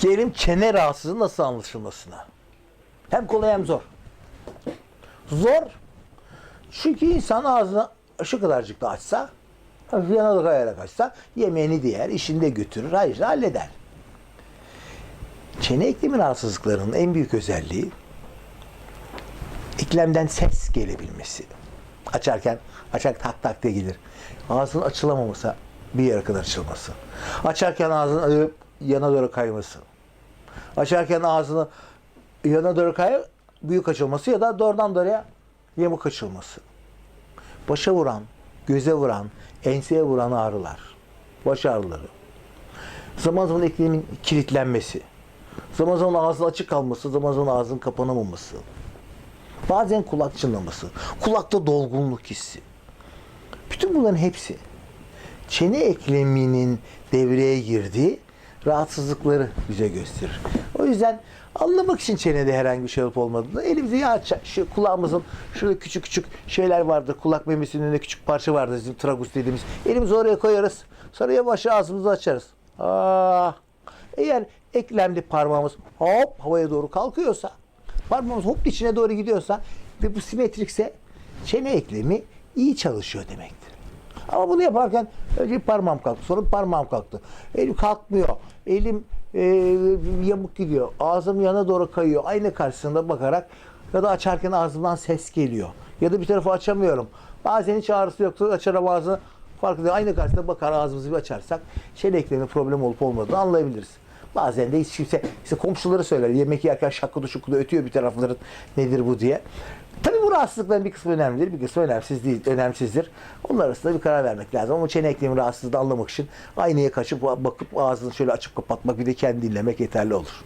Gelelim çene rahatsızlığı nasıl anlaşılmasına. Hem kolay hem zor. Zor. Çünkü insan ağzını şu kadarcık da açsa, yana da kayarak açsa yemeğini de yer, işini de götürür, hayır halleder. Çene eklemi rahatsızlıklarının en büyük özelliği eklemden ses gelebilmesi. Açarken açarken tak tak diye gelir. Ağzının açılamaması bir yere kadar açılması. Açarken ağzını ayırıp yana doğru kayması. Açarken ağzını yana doğru kayıp büyük açılması ya da doğrudan doğruya yamuk açılması. Başa vuran, göze vuran, enseye vuran ağrılar. Baş ağrıları. Zaman zaman eklemin kilitlenmesi. Zaman zaman ağzın açık kalması, zaman zaman ağzın kapanamaması. Bazen kulak çınlaması, kulakta dolgunluk hissi. Bütün bunların hepsi çene ekleminin devreye girdiği rahatsızlıkları bize gösterir. O yüzden anlamak için çenede herhangi bir şey olup olmadığını elimizi ya şu kulağımızın şurada küçük küçük şeyler vardır. Kulak memesinin önünde küçük parça vardır bizim tragus dediğimiz. Elimizi oraya koyarız. Sonra yavaş ağzımızı açarız. Aa, eğer eklemli parmağımız hop havaya doğru kalkıyorsa parmağımız hop içine doğru gidiyorsa ve bu simetrikse çene eklemi iyi çalışıyor demektir. Ama bunu yaparken önce parmağım kalktı, sonra parmağım kalktı. Elim kalkmıyor, elim e, yamuk gidiyor, ağzım yana doğru kayıyor. Aynı karşısında bakarak ya da açarken ağzımdan ses geliyor. Ya da bir tarafı açamıyorum. Bazen hiç ağrısı yoksa açarım ağzını fark ediyor. Aynı karşısında bakar ağzımızı bir açarsak çene ekleminin problem olup olmadığını anlayabiliriz. Bazen de hiç kimse, işte komşuları söyler. Yemek yerken şakkudu şukkudu ötüyor bir tarafların nedir bu diye. Tabii rahatsızlıkların bir kısmı önemlidir, bir kısmı önemsiz değil, önemsizdir. Onlar arasında bir karar vermek lazım. Ama çene eklemi rahatsızlığını anlamak için aynaya kaçıp bakıp ağzını şöyle açıp kapatmak bir de kendi dinlemek yeterli olur.